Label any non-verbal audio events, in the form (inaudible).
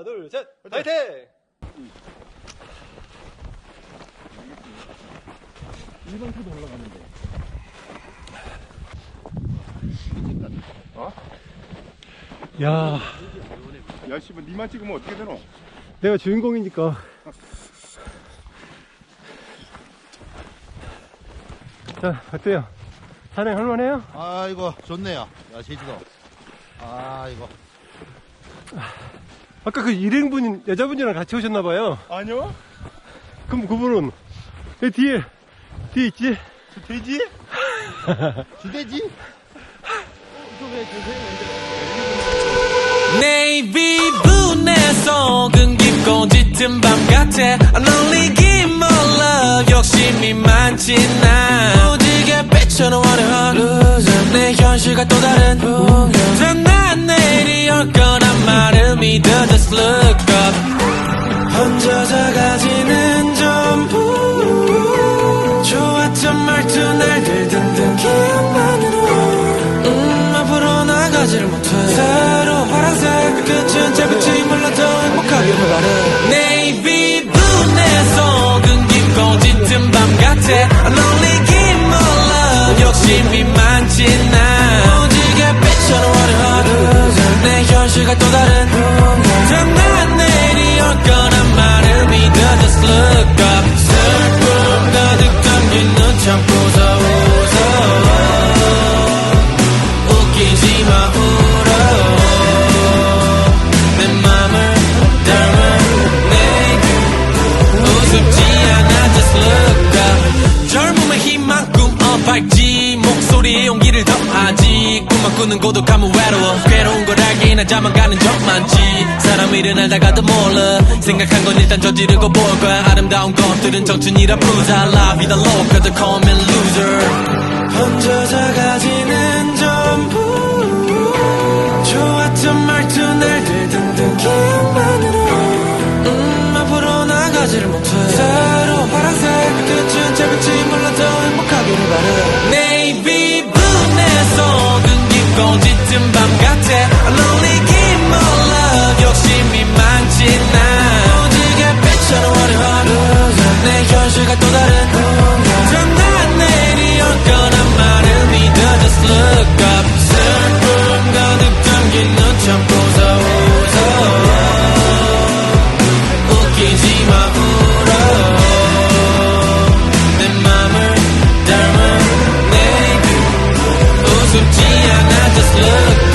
하나, 둘, 셋. 파이팅! 일반 타도 올라가는데. 야, 야, 씨발, 니만 찍으면 어떻게 되노? 내가 주인공이니까. 자, 어때요? 산행 할만해요? 아, 이거 좋네요. 야, 제주도. 아, 이거. 아까 그 일행분, 여자분이랑 같이 오셨나봐요. 아니요? 그럼 그분은, 그 뒤에, 뒤에 있지? 돼지? (laughs) 주대지? Navy blue 내 속은 깊고 짙은 밤 같아 give more love 욕심이 많지 난 무지개 화려한 loser 내 현실과 또 다른 풍경 못해 새로 파란색 끝은 짧을지 몰라도 행복하기를 바래 Navy blue 내 속은 깊고 짙은 밤 같아. An only give more love. 욕심이 많지 난 무지개 빛처럼 화려한 loser 내 현실과 또 다른. 난 내일이 올 거란 말을 믿어 Just look 밝지. 목소리에 용기를 더하지. 꿈만 꾸는 고독함은 외로워. 괴로운 걸 알긴 하자만 가는 적 많지. 사람 일은 알다가도 몰라. 생각한 건 일단 저지르고 볼 거야. 아름다운 것들은 청춘이라 부자. La vida loca the common 혼자서 가지 so Diana just look.